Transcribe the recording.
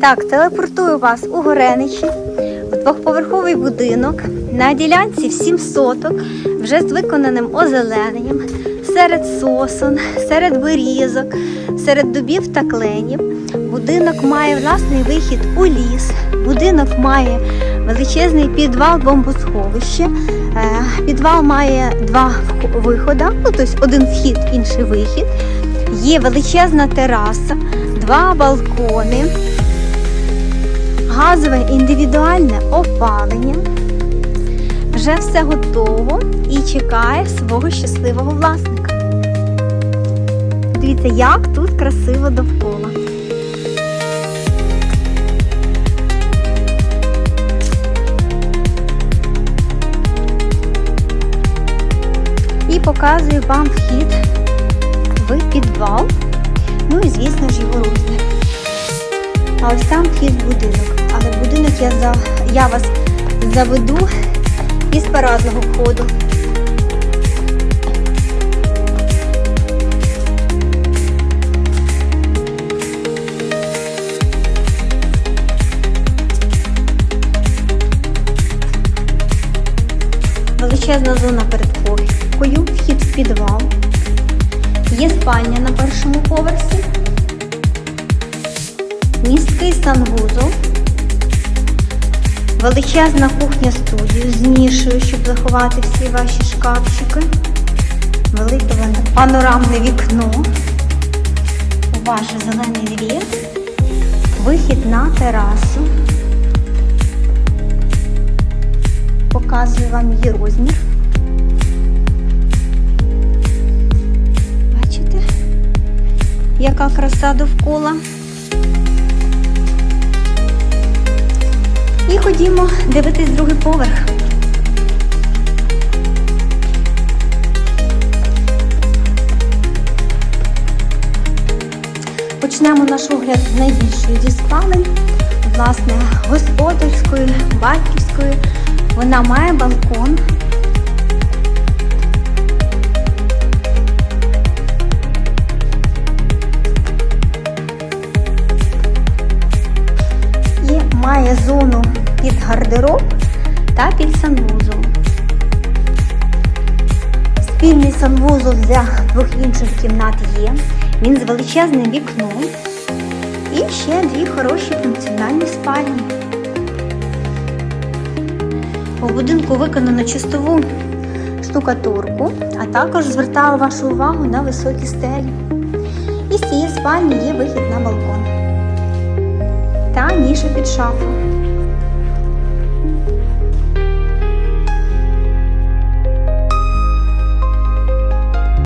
Так, телепортую вас у Гореничі, в двохповерховий будинок на ділянці в 7 соток, вже з виконаним озелененням, серед сосон, серед берізок, серед дубів та кленів. Будинок має власний вихід у ліс. Будинок має величезний підвал бомбосховище. Е, Підвал має два виходи, ну тобто один вхід, інший вихід. Є величезна тераса, два балкони, газове індивідуальне опалення. Вже все готово і чекає свого щасливого власника. Дивіться, як тут красиво довкола. І показую вам вхід в підвал. Ну і звісно ж його розмір. А ось там вхід в будинок. Але будинок я, за... я вас заведу із парадного входу. Величезна зона перед похідкою, вхід в підвал. Є спальня на першому поверсі, місткий санвузол, величезна кухня студію з нішею, щоб заховати всі ваші шкафчики, велике панорамне вікно, ваш зелений двір, вихід на терасу. Показую вам її розмір. Бачите, яка краса довкола. І ходімо дивитись другий поверх. Почнемо наш огляд з найбільшої зі спалень, власне, господарської, батьківської. Вона має балкон. І має зону під гардероб та під санвузол. Спільний санвузол для двох інших кімнат є. Він з величезним вікном. І ще дві хороші функціональні спальні. У будинку виконано чистову штукатурку, а також звертаю вашу увагу на високі стелі. І з цієї спальні є вихід на балкон та ніша під шафу.